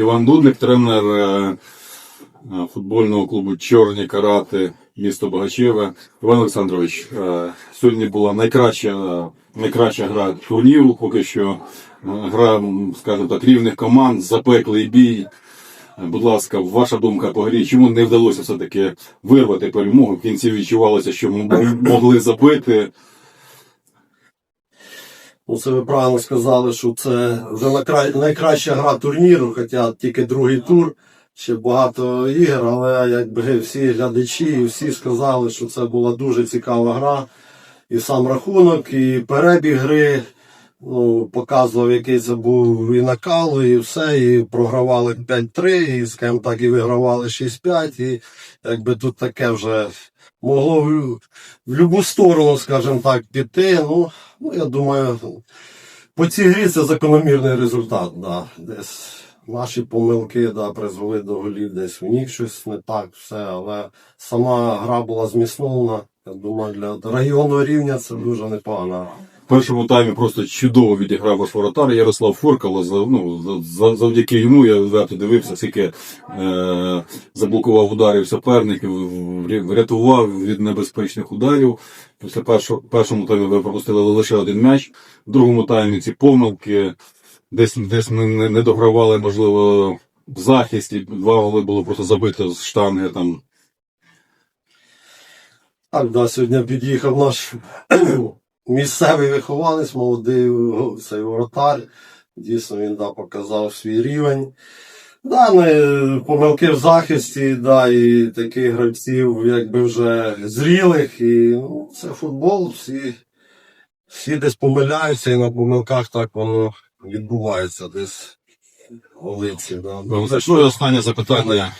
Іван Дудник, тренер е, е, футбольного клубу Чорні Карати, місто Богачеве. Іван Олександрович, е, сьогодні була найкраща, найкраща гра турніру, поки що гра, скажімо так, рівних команд, запеклий бій. Будь ласка, ваша думка по грі, чому не вдалося все-таки вирвати перемогу? В кінці відчувалося, що м- могли забити. Ну, це ви правильно сказали, що це вже найкраща гра турніру, хоча тільки другий тур, ще багато ігор, але якби всі глядачі і всі сказали, що це була дуже цікава гра. І сам рахунок, і перебіг гри ну, показував, який це був і накал, і все, і програвали 5-3, і, скажімо так, і вигравали 6-5, і якби тут таке вже могло в, в будь-яку сторону, скажімо так, піти. Ну, ну, я думаю, по цій грі це закономірний результат. Да. Десь наші помилки да, призвели до голів, десь у них щось не так, все, але сама гра була зміснована. Я думаю, для районного рівня це дуже непогано. Першому таймі просто чудово відіграв ваш воротар Ярослав Фуркало. Ну, за- за- завдяки йому я відверто дивився, скільки е, заблокував ударів суперників, врятував від небезпечних ударів. Після першого першому таймі ви пропустили лише один м'яч. В другому таймі ці помилки десь, десь ми не, не догравали, можливо, в захисті. Два голи було просто забито з штанги там. Так, да, сьогодні під'їхав наш місцевий вихованець, молодий цей воротар. Дійсно, він да, показав свій рівень. Да, ну, і помилки в захисті, да, і таких гравців, якби вже зрілих. І ну, це футбол, всі, всі десь помиляються, і на помилках так воно відбувається десь у лиці. Да. Ну останнє запитання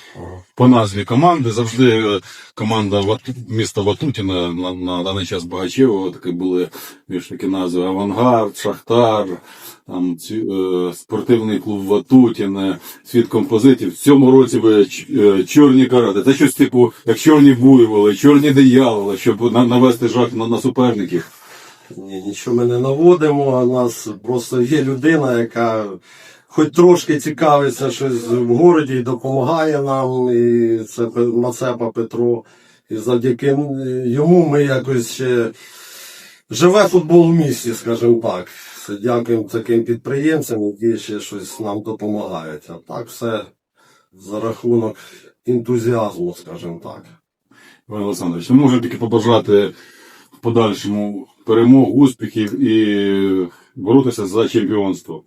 по назві команди. Завжди е, команда міста Ватутіна на, на даний час Багачево, такі були більш такі назви Авангард, Шахтар, там ці, е, спортивний клуб Ватутіне, світ композитів. В цьому році ви е, чорні карати. Це щось типу, як чорні буйволи, чорні дияволи, щоб на- навести жах на, на суперників. Ні, нічого ми не наводимо. У нас просто є людина, яка хоч трошки цікавиться щось в городі і допомагає нам. І це Мацепа Петро. І завдяки йому ми якось ще живе футбол в місті, скажімо так. Дякуємо таким підприємцям, які ще щось нам допомагають. А так все за рахунок ентузіазму, скажімо так. Іван Олександрович, можемо тільки побажати в подальшому перемог, успіхів і боротися за чемпіонство.